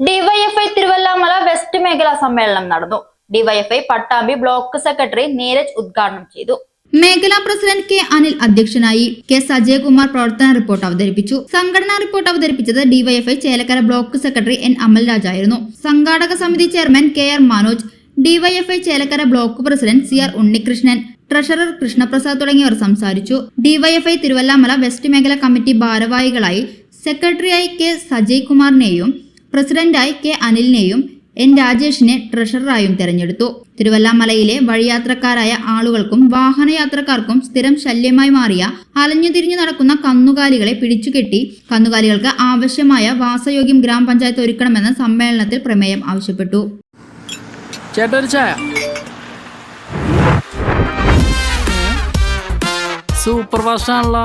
DYFI Thiruvallamala west മേഖലാ സമ്മേളനം നടന്നു. DYFI Pattambi block secretary Neeraj ഉദ്ഘാടനം ചെയ്തു. മേഖലാ പ്രസിഡന്റ് കെ അനിൽ അധ്യക്ഷനായി കെ സജയകുമാർ പ്രവർത്തന റിപ്പോർട്ട് അവതരിപ്പിച്ചു. സംഘടനാ റിപ്പോർട്ട് അവതരിപ്പിച്ചത് DYFI Chelakkara block secretary N Amalraj ആയിരുന്നു. സംഘാടക സമിതി chairman K R Manoj DYFI Chelakkara block president C R Unnikrishnan treasurer Krishnaprasad തുടങ്ങിയവർ സംസാരിച്ചു. ഡിവൈഎഫ്ഐ തിരുവല്ലാമല വെസ്റ്റ് മേഖല കമ്മിറ്റി ഭാരവാഹികളായി സെക്രട്ടറിയായി കെ സജയ് കുമാറിനെയും പ്രസിഡന്റായി കെ അനിലിനെയും എൻ രാജേഷിനെ ട്രഷററായും തെരഞ്ഞെടുത്തു. തിരുവല്ലാമലയിലെ വഴിയാത്രക്കാരായ ആളുകൾക്കും വാഹനയാത്രക്കാർക്കും സ്ഥിരം ശല്യമായി മാറിയ അലഞ്ഞുതിരിഞ്ഞു നടക്കുന്ന കന്നുകാലികളെ പിടിച്ചുകെട്ടി കന്നുകാലികൾക്ക് ആവശ്യമായ വാസയോഗ്യം ഗ്രാമപഞ്ചായത്ത് ഒരുക്കണമെന്ന് സമ്മേളനത്തിൽ പ്രമേയം ആവശ്യപ്പെട്ടു. സൂപ്പർ ആണല്ലോ